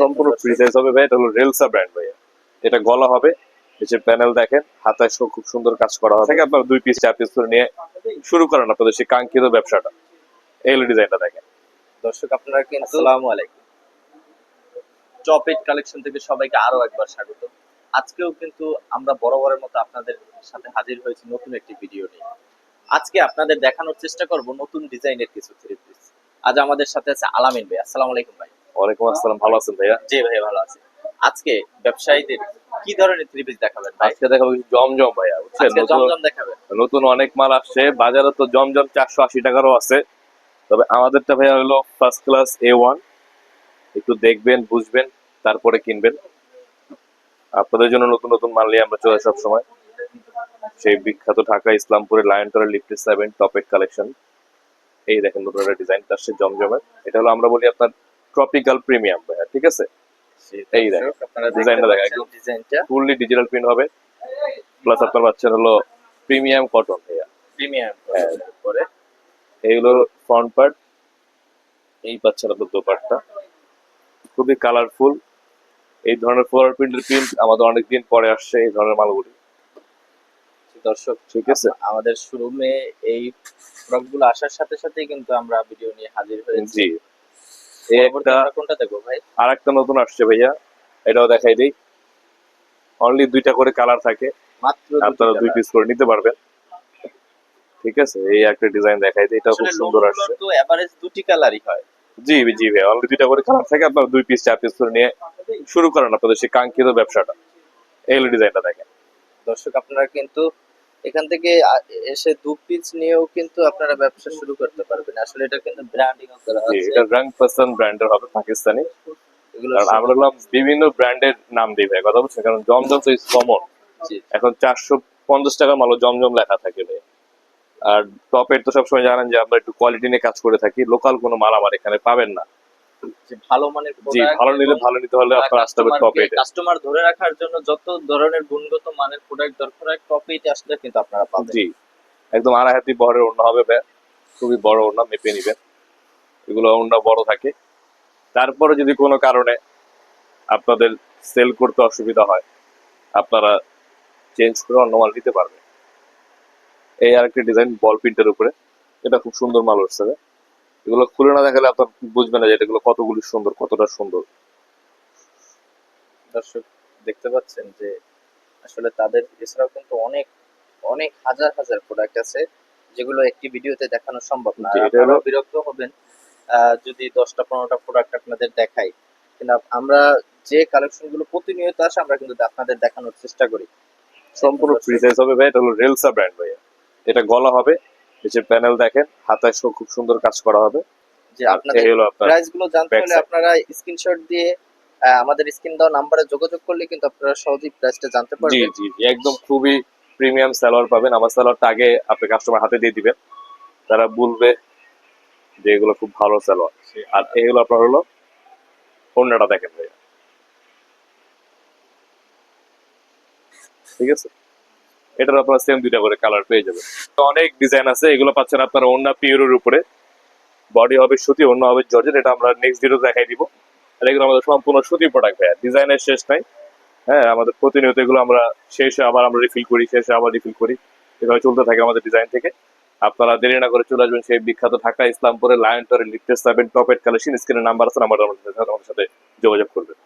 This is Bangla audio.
সম্পূর্ণ ফ্রি সাইজ হবে ভাই। এটা হলো রেলসা ব্র্যান্ড ভাই এটা গলা হবে এই প্যানেল দেখেন হাতায় সব খুব সুন্দর কাজ করা হবে। থেকে আপনার দুই পিস চার পিস করে নিয়ে শুরু করেন আপনাদের সেই কাঙ্ক্ষিত ব্যবসাটা। এই ডিজাইনটা দেখেন। দর্শক আপনারা কিন্তু আসসালামু আলাইকুম। চপেট কালেকশন থেকে সবাইকে আরও একবার স্বাগত। আজকেও কিন্তু আমরা বরাবরের মতো আপনাদের সাথে হাজির হয়েছি নতুন একটি ভিডিও নিয়ে। আজকে আপনাদের দেখানোর চেষ্টা করব নতুন ডিজাইনের কিছু থ্রি পিস আজ আমাদের সাথে আছে আলামিন ভাই। আসসালামু আলাইকুম ভাই। ওয়ালাইকুম আসসালাম ভালো আছেন ভাইয়া? জি ভাই ভালো আছি। আজকে ব্যবসায়ীদের কি ধরনের থ্রি পিস দেখাবেন আজকে দেখাবো জমজম ভাইয়া বুঝছেন? জমজম দেখাবেন। নতুন অনেক মাল আসছে বাজারে তো জমজম চারশো আশি টাকারও আছে। তবে আমাদেরটা ভাইয়া হলো ফার্স্ট ক্লাস এ ওয়ান একটু দেখবেন বুঝবেন তারপরে কিনবেন। আপনাদের জন্য নতুন নতুন মাল নিয়ে আমরা চলে সব সময় সেই বিখ্যাত ঢাকা ইসলামপুরের লায়ন টরের লিফটেড সেভেন টপেট কালেকশন এই দেখেন নতুন একটা ডিজাইন আসছে জমজমের। এটা হলো আমরা বলি আপনার ট্রপিক্যাল প্রিমিয়াম ভাইয়া ঠিক আছে? এই দেখেন আপনারা ডিজাইনটা দেখেন, পাচ্ছেন ডিজাইনটা ফুললি ডিজিটাল প্রিন্ট হবে। প্লাস আপনার পাচ্ছেন হলো প্রিমিয়াম কটন ভাইয়া। প্রিমিয়াম। পরে। এইগুলো ফ্রন্ট পার্ট এই পাচ্ছেন আপনার দোপাট্টা। খুবই কালারফুল এই ধরনের ফ্লোরাল প্রিন্টের প্রিন্ট আমাদের অনেকদিন পরে আসছে এই ধরনের মালগুলি। দর্শক ঠিক আছে? আমাদের শোরুমে এই প্রোডাক্টগুলো আসার সাথে সাথেই কিন্তু আমরা ভিডিও নিয়ে হাজির হয়েছি। জি। একটা আমরা কোনটা দেখব ভাই? আর একটা নতুন আসছে ভাইয়া। এটাও দেখাই দিই। অনলি দুইটা করে কালার থাকে। মাত্র আপনারা দুই পিস করে নিতে পারবেন। ঠিক আছে এই একটা ডিজাইন দেখাই দিই। এটাও খুব সুন্দর আসছে। তো এভারেজ দুটি কালারই হয়। জি জি ভাই অনলি দুইটা করে কালার থাকে। আপনারা দুই পিস চার পিস করে নিয়ে শুরু করেন আপনাদের সেই কাঙ্ক্ষিত ব্যবসাটা। এই ডিজাইনটা দেখেন। দর্শক আপনারা কিন্তু এখান থেকে এসে দু পিস নিয়েও কিন্তু আপনারা ব্যবসা শুরু করতে পারবেন। আসলে এটা কিন্তু ব্র্যান্ডিং করা আছে এটা রং পাসান ব্র্যান্ডের হবে পাকিস্তানি। কারণ আমরা বিভিন্ন ব্র্যান্ডের নাম দিই ভাই কথা বলছেন কারণ জমজম তো ইজ কমন এখন চারশো পঞ্চাশ টাকা মালও জমজম লেখা থাকে ভাই। আর টপের তো সবসময় জানেন যে আমরা একটু কোয়ালিটি নিয়ে কাজ করে থাকি। লোকাল কোনো মাল আমার এখানে পাবেন না। যে ভালো মানের জি ভালো নিলে ভালো নিতে হলে আপনার আসতে হবে টপ এইটে কাস্টমার ধরে রাখার জন্য যত ধরনের গুণগত মানের প্রোডাক্ট দরকার হয় টপ এইটে আসলে কিন্তু আপনারা পাবেন। জি একদম আড়াই হাতি বহরের ওড়না হবে ভাই খুবই বড় ওড়না মেপে নিবেন। এগুলো ওড়না বড় থাকে। তারপরে যদি কোনো কারণে আপনাদের সেল করতে অসুবিধা হয় আপনারা চেঞ্জ করে অন্য মাল নিতে পারবেন। এই আরেকটি ডিজাইন বল প্রিন্টের উপরে। এটা খুব সুন্দর মাল উঠছে। এগুলো খুলে না দেখালে আপনার বুঝবেন না যে এগুলো কতগুলি সুন্দর কতটা সুন্দর। দর্শক দেখতে পাচ্ছেন যে আসলে তাদের এছাড়াও কিন্তু অনেক অনেক হাজার হাজার প্রোডাক্ট আছে যেগুলো একটি ভিডিওতে দেখানো সম্ভব না। আপনারাও বিরক্ত হবেন যদি দশটা পনেরোটা প্রোডাক্ট আপনাদের দেখাই। কিন্তু আমরা যে কালেকশনগুলো প্রতিনিয়ত আসে আমরা কিন্তু আপনাদের দেখানোর চেষ্টা করি। সম্পূর্ণ ফ্রি সাইজ হবে ভাই এটা হলো রেলসা ব্র্যান্ড ভাইয়া। এটা গলা হবে যে প্যানেল দেখেন হাতায় খুব সুন্দর কাজ করা হবে। যে আপনাদের প্রাইসগুলো জানতে হলে আপনারা স্ক্রিনশট দিয়ে আমাদের স্ক্রিন দেওয়া নাম্বারে যোগাযোগ করলে কিন্তু আপনারা সহজেই প্রাইসটা জানতে পারবেন। জি জি, একদম খুবই প্রিমিয়াম সালোয়ার পাবেন। আমার সালোয়ারটা আগে আপনি কাস্টমার হাতে দিয়ে দিবেন। তারা বলবে যে এগুলো খুব ভালো সালোয়ার আর এগুলো আপনার হলো অন্যটা দেখেন ভাইয়া। ঠিক আছে? এটার আপনার সেম দুইটা করে কালার পেয়ে যাবেন। তো অনেক ডিজাইন আছে, এগুলো পাচ্ছেন আপনারা অন্য পিওরের উপরে। বডি হবে সুতি অন্য হবে জর্জেট, এটা আমরা নেক্সট ভিডিও দেখাই দিব। আর এগুলো আমাদের সম্পূর্ণ সুতি প্রোডাক্ট ভাইয়া ডিজাইনের শেষ নাই। হ্যাঁ আমাদের প্রতিনিয়ত এগুলো আমরা শেষে আবার আমরা রিফিল করি, শেষে আবার রিফিল করি। এভাবে চলতে থাকে আমাদের ডিজাইন থেকে। আপনারা দেরি না করে চলে আসবেন সেই বিখ্যাত ঢাকা, ইসলামপুরের লায়ন টরে লিফটেড সেভেন টপের কালেকশন স্ক্রিনের নাম্বার আছে নাম্বার আমাদের সাথে যোগাযোগ করবেন।